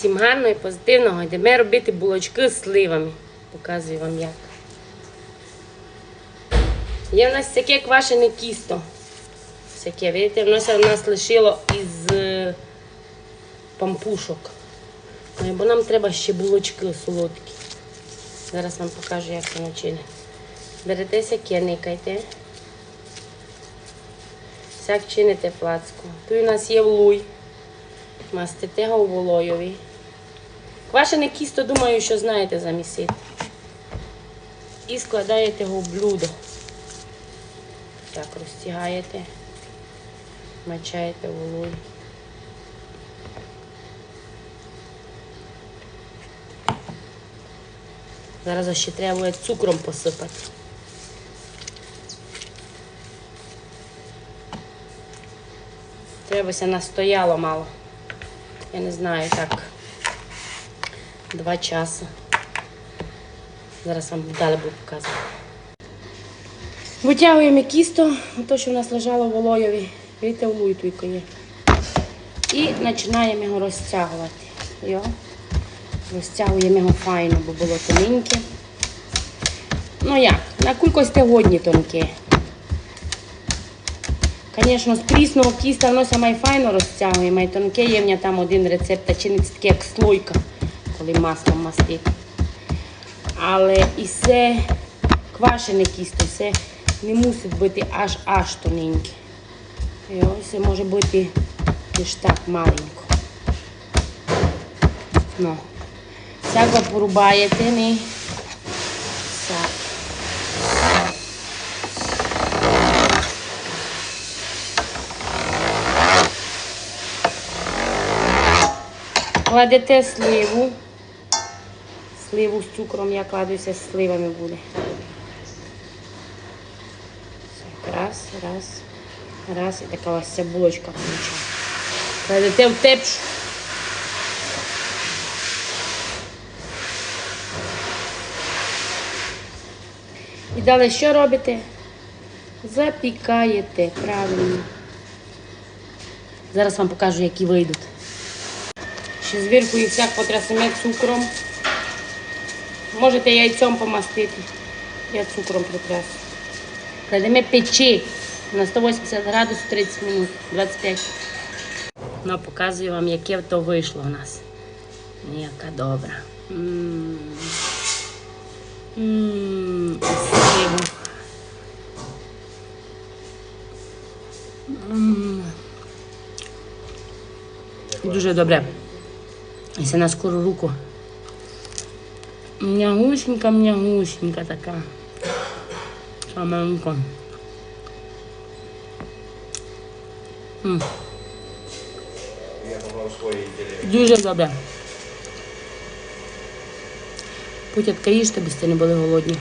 Всім гарного і позитивного. Йдемо робити булочки з сливами. Показую вам як. Є в нас таке квашене кісто. Всяке, видите, воно в нас лишило із е, пампушок. Ну, Бо нам треба ще булочки солодкі. Зараз вам покажу, як це. Берете сяке, никайте. Сяк чините плацку. Тут у нас є влуй. Мастите його волойові. Квашене кісто, думаю, що знаєте замісити. І складаєте його в блюдо. Так, розтягаєте, мачаєте в волой. Зараз ще треба буде цукром посипати. Треба настояло мало. Я не знаю, так. Два часи. Зараз вам далі буду показувати. Витягуємо кісто, то, що в нас лежало в волойові. Видите, волой тільки є. І починаємо його розтягувати. Йо. Розтягуємо його файно, бо було тоненьке. Ну як, на кількості годні тонке. Звісно, з прісного тіста воно має файно розтягує, має тонке є в мене там один рецепт, та чиниться таке як слойка, коли маслом мастити. Але і це квашене тісто, це не мусить бути аж аж тоненьке. І ось це може бути лише так маленько. Ну. Всяк ви порубаєте, не? Так. Кладете сливу. Сливу з цукром я кладуся з сливами буде. Раз, раз, раз. І така вас ця булочка вийшла. Кладете в тепшу. І далі що робите? Запікаєте правильно. Зараз вам покажу, які вийдуть. Ще зверху їх всяк потрясемо цукром. Можете яйцем помастити. Я цукром притрясу. Кладемо печі на 180 градусів 30 минут, 25. Ну, показую вам, яке то вийшло у нас. Яка добра. Дуже добре. І це на скору руку. М'ягусенька, м'ягусенька така. Саменько. Дуже добре. Путятка їжте, щоб не були голодні.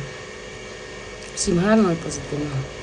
Всім гарного і позитивного.